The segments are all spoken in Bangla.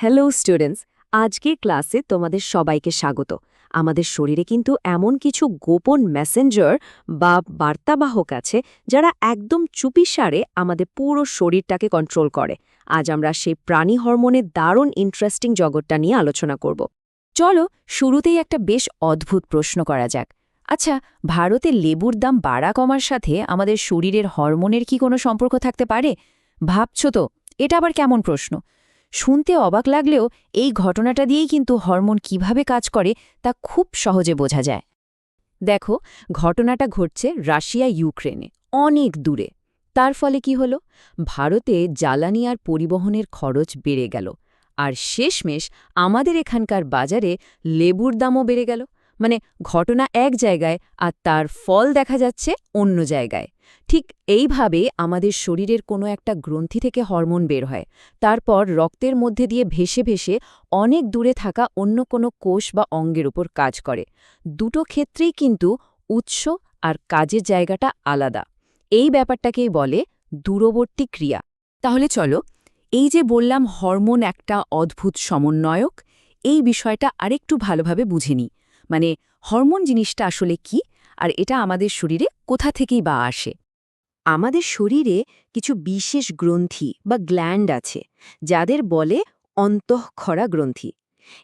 হ্যালো স্টুডেন্টস, আজকের ক্লাসে তোমাদের সবাইকে স্বাগত। আমাদের শরীরে কিন্তু এমন কিছু গোপন মেসেঞ্জার বা বার্তাবাহক আছে যারা একদম চুপিসারে আমাদের পুরো শরীরটাকে কন্ট্রোল করে। আজ আমরা সেই প্রাণী হরমোনের দারুণ ইন্টারেস্টিং জগৎটা নিয়ে আলোচনা করব। চলো শুরুতেই একটা বেশ অদ্ভুত প্রশ্ন করা যাক। আচ্ছা ভারতে লেবুর দাম বাড়া কমার সাথে আমাদের শরীরের হরমোনের কি কোনো সম্পর্ক থাকতে পারে? ভাবছ তো? এটা আবার কেমন প্রশ্ন? শুনতে অবাক লাগলেও এই ঘটনাটা দিয়েই কিন্তু হরমোন কীভাবে কাজ করে তা খুব সহজে বোঝা যায়। দেখো, ঘটনাটা ঘটছে রাশিয়া, ইউক্রেনে, অনেক দূরে। তার ফলে কি হল? ভারতে জ্বালানি আর পরিবহনের খরচ বেড়ে গেল। আর শেষমেশ আমাদের এখানকার বাজারে লেবুর দামও বেড়ে গেল। মানে ঘটনা এক জায়গায় আর তার ফল দেখা যাচ্ছে অন্য জায়গায়। ঠিক এইভাবে আমাদের শরীরের কোনো একটা গ্রন্থি থেকে হরমোন বের হয়। তারপর রক্তের মধ্যে দিয়ে ভেসে ভেসে অনেক দূরে থাকা অন্য কোনো কোষ বা অঙ্গের উপর কাজ করে। দুটো ক্ষেত্রেই কিন্তু উৎস আর কাজের জায়গাটা আলাদা। এই ব্যাপারটাকেই বলে দূরবর্তী ক্রিয়া। তাহলে চলো, এই যে বললাম হরমোন একটা অদ্ভুত সমন্বয়ক, এই বিষয়টা আরেকটু ভালোভাবে বুঝে নিই। মানে হরমোন জিনিসটা আসলে কি আর এটা আমাদের শরীরে কোথা থেকেই বা আসে? আমাদের শরীরে কিছু বিশেষ গ্রন্থি বা গ্ল্যান্ড আছে যাদের বলে অন্তঃক্ষরা গ্রন্থি।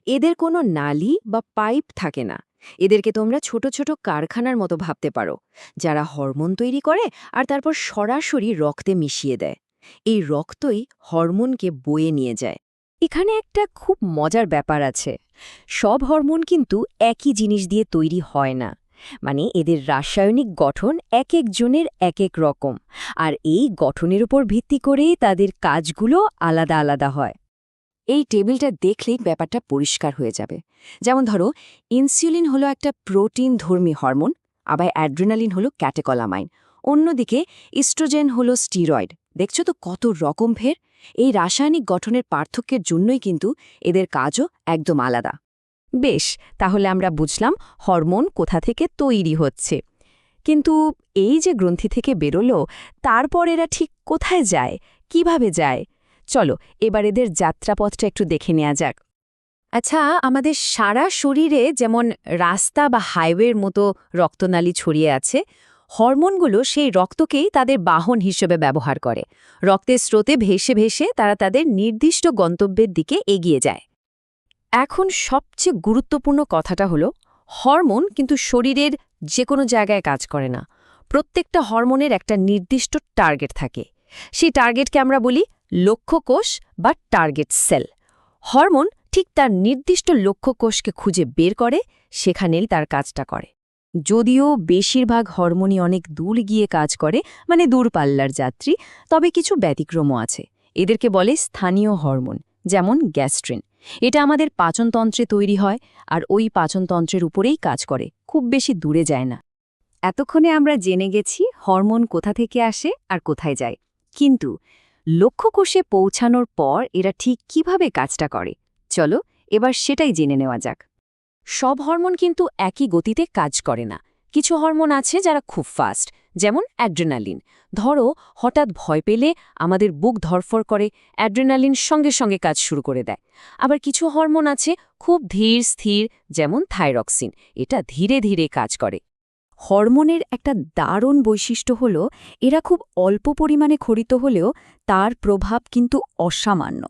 এদের কোনো নালি বা পাইপ থাকে না। এদেরকে তোমরা ছোট ছোট কারখানার মতো ভাবতে পারো, যারা হরমোন তৈরি করে আর তারপর সরাসরি রক্তে মিশিয়ে দেয়। এই রক্তই হরমোনকে বয়ে নিয়ে যায়। এখানে একটা খুব মজার ব্যাপার আছে। সব হরমোন কিন্তু একই জিনিস দিয়ে তৈরি হয় না। মানে এদের রাসায়নিক গঠন এক একজনের এক এক রকম। আর এই গঠনের উপর ভিত্তি করেই তাদের কাজগুলো আলাদা আলাদা হয়। এই টেবিলটা দেখলেই ব্যাপারটা পরিষ্কার হয়ে যাবে। যেমন ধরো, ইনসুলিন হলো একটা প্রোটিন ধর্মী হরমোন, আবার অ্যাড্রেনালিন হলো ক্যাটেকলামাইন। অন্যদিকে, ইস্ট্রোজেন হলো স্টিরয়েড। দেখছ তো কত রকম ফের এই রাসায়নিক গঠনের পার্থক্যের জন্যই কিন্তু এদের কাজও একদম আলাদা। বেশ, তাহলে আমরা বুঝলাম হরমোন কোথা থেকে তৈরি হচ্ছে। কিন্তু এই যে গ্রন্থি থেকে বেরোলো, তারপর এরা ঠিক কোথায় যায়? কীভাবে যায়? চলো, এবার এদের যাত্রাপথটা একটু দেখে নেওয়া যাক। আচ্ছা আমাদের সারা শরীরে যেমন রাস্তা বা হাইওয়ের মতো রক্তনালী ছড়িয়ে আছে হরমোনগুলো সেই রক্তকেই তাদের বাহন হিসেবে ব্যবহার করে। রক্তের স্রোতে ভেসে ভেসে তারা তাদের নির্দিষ্ট গন্তব্যের দিকে এগিয়ে যায়। এখন সবচেয়ে গুরুত্বপূর্ণ কথাটা হলো, হরমোন কিন্তু শরীরের যে কোনো জায়গায় কাজ করে না। প্রত্যেকটা হরমোনের একটা নির্দিষ্ট টার্গেট থাকে। সেই টার্গেটকে আমরা বলি লক্ষ্যকোষ বা টার্গেট সেল। হরমোন ঠিক তার নির্দিষ্ট লক্ষ্যকোষকে খুঁজে বের করে, সেখানেই তার কাজটা করে। যদিও বেশিরভাগ হরমোনই অনেক দূর গিয়ে কাজ করে মানে দূরপাল্লার যাত্রী, তবে কিছু ব্যতিক্রমও আছে। এদেরকে বলে স্থানীয় হরমোন, যেমন গ্যাস্ট্রিন। এটা আমাদের পাচনতন্ত্রে তৈরি হয়, আর ওই পাচনতন্ত্রের উপরেই কাজ করে, খুব বেশি দূরে যায় না। এতক্ষণে আমরা জেনে গেছি হরমোন কোথা থেকে আসে আর কোথায় যায়। কিন্তু লক্ষ্যকোষে পৌঁছানোর পর এরা ঠিক কীভাবে কাজটা করে? চলো এবার সেটাই জেনে নেওয়া যাক। সব হরমোন কিন্তু একই গতিতে কাজ করে না। কিছু হরমোন আছে যারা খুব ফাস্ট যেমন অ্যাড্রেনালিন ধরো, হঠাৎ ভয় পেলে আমাদের বুক ধরফর করে অ্যাড্রেনালিন সঙ্গে সঙ্গে কাজ শুরু করে দেয়। আবার কিছু হরমোন আছে খুব ধীর, স্থির, যেমন থাইরক্সিন এটা ধীরে ধীরে কাজ করে। হরমোনের একটা দারুণ বৈশিষ্ট্য হল, এরা খুব অল্প পরিমাণে খরিত হলেও তার প্রভাব কিন্তু অসামান্য।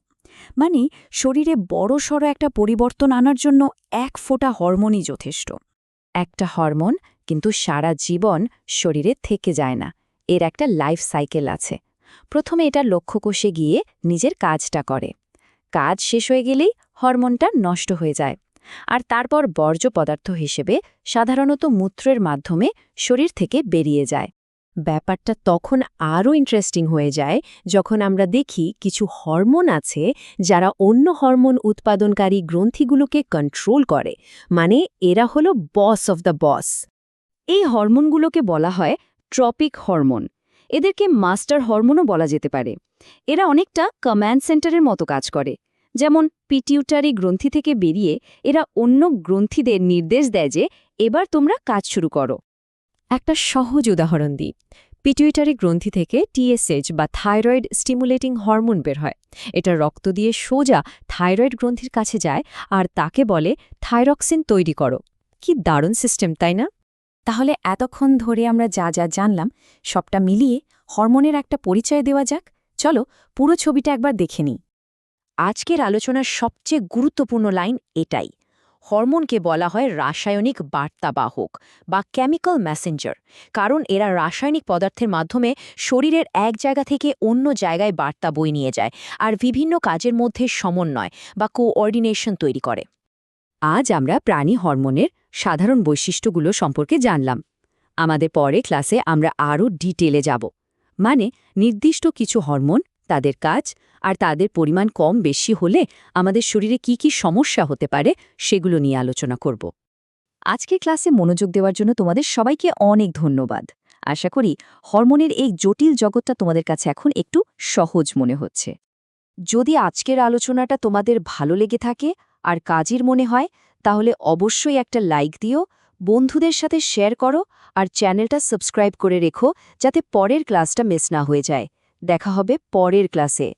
মানে শরীরে বড়সড় একটা পরিবর্তন আনার জন্য এক ফোঁটা হরমোনই যথেষ্ট। একটা হরমোন কিন্তু সারা জীবন শরীরে থেকে যায় না, এর একটা লাইফ সাইকেল আছে। প্রথমে এটা লক্ষ্যকোষে গিয়ে নিজের কাজটা করে। কাজ শেষ হয়ে গেলেই হরমোনটা নষ্ট হয়ে যায়। আর তারপর বর্জ্য পদার্থ হিসেবে সাধারণত মূত্রের মাধ্যমে শরীর থেকে বেরিয়ে যায়। ব্যাপারটা তখন আরও ইন্টারেস্টিং হয়ে যায় যখন আমরা দেখি কিছু হরমোন আছে যারা অন্য হরমোন উৎপাদনকারী গ্রন্থিগুলোকে কন্ট্রোল করে। মানে এরা হলো বস অফ দ্য বস এই হরমোনগুলোকে বলা হয় ট্রপিক হরমোন এদেরকে মাস্টার হরমোনও বলা যেতে পারে। এরা অনেকটা কম্যান্ড সেন্টারের মতো কাজ করে। যেমন পিটিউটারি গ্রন্থি থেকে বেরিয়ে এরা অন্য গ্রন্থিদের নির্দেশ দেয় যে এবার তোমরা কাজ শুরু করো। একটা সহজ উদাহরণ দিই। পিটুইটারি গ্রন্থি থেকে টিএসএইচ বা থাইরয়েড স্টিমুলেটিং হরমোন বের হয়। এটা রক্ত দিয়ে সোজা থাইরয়েড গ্রন্থির কাছে যায় আর তাকে বলে থাইরক্সিন তৈরি করো। কি দারুণ সিস্টেম, তাই না? তাহলে এতক্ষণ ধরে আমরা যা যা জানলাম, সবটা মিলিয়ে হরমোনের একটা পরিচয় দেওয়া যাক। চলো পুরো ছবিটা একবার দেখে নিই। আজকের আলোচনার সবচেয়ে গুরুত্বপূর্ণ লাইন এটাই। হরমোনকে বলা হয় রাসায়নিক বার্তাবাহক বা কেমিক্যাল মেসেঞ্জার কারণ এরা রাসায়নিক পদার্থের মাধ্যমে শরীরের এক জায়গা থেকে অন্য জায়গায় বার্তা বই নিয়ে যায় আর বিভিন্ন কাজের মধ্যে সমন্বয় বা কোঅর্ডিনেশন তৈরি করে। আজ আমরা প্রাণী হরমোনের সাধারণ বৈশিষ্ট্যগুলো সম্পর্কে জানলাম। আমাদের পরে ক্লাসে আমরা আরও ডিটেলে যাব। মানে নির্দিষ্ট কিছু হরমোন তাদের কাজ আর তাদের পরিমাণ কম বেশি হলে আমাদের শরীরে কি কি সমস্যা হতে পারে সেগুলো নিয়ে আলোচনা করব। আজকের ক্লাসে মনোযোগ দেওয়ার জন্য তোমাদের সবাইকে অনেক ধন্যবাদ। আশা করি হরমোনের এই জটিল জগৎটা তোমাদের কাছে এখন একটু সহজ মনে হচ্ছে। যদি আজকের আলোচনাটা তোমাদের ভালো লেগে থাকে আর কাজের মনে হয়, তাহলে অবশ্যই একটা লাইক দিও, বন্ধুদের সাথে শেয়ার করো আর চ্যানেলটা সাবস্ক্রাইব করে রেখো যাতে পরের ক্লাসটা মিস না হয়ে যায়। দেখা হবে পরের ক্লাসে।